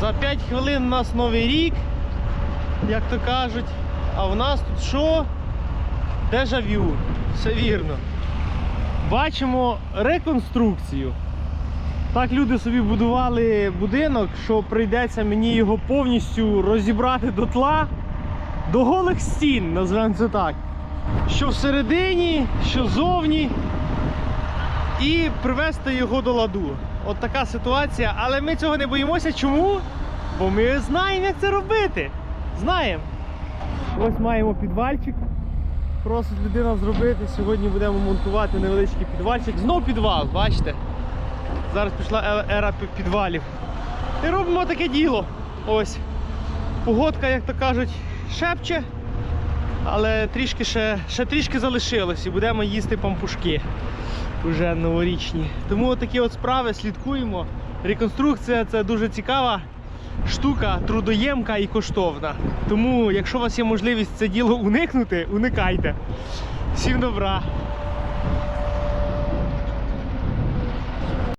За 5 хвилин у нас новий рік, як то кажуть. А в нас тут що? Дежавю. Все вірно. Бачимо реконструкцію. Так люди собі будували будинок, що прийдеться мені його повністю розібрати до тла, до голих стін, назвемо це так. Що всередині, що зовні, і привести його до ладу. От така ситуація, але ми цього не боїмося. Чому? Бо ми знаємо, як це робити. Знаємо. Ось маємо підвальчик. Просить людина зробити. Сьогодні будемо монтувати невеличкий підвальчик. Знов підвал, бачите? Зараз пішла е- ера підвалів. І робимо таке діло. Ось. Погодка, як то кажуть, шепче, але трішки ще, ще трішки залишилось і будемо їсти пампушки вже новорічні. Тому такі от справи слідкуємо. Реконструкція це дуже цікава штука, трудоємка і коштовна. Тому, якщо у вас є можливість це діло уникнути, уникайте. Всім добра!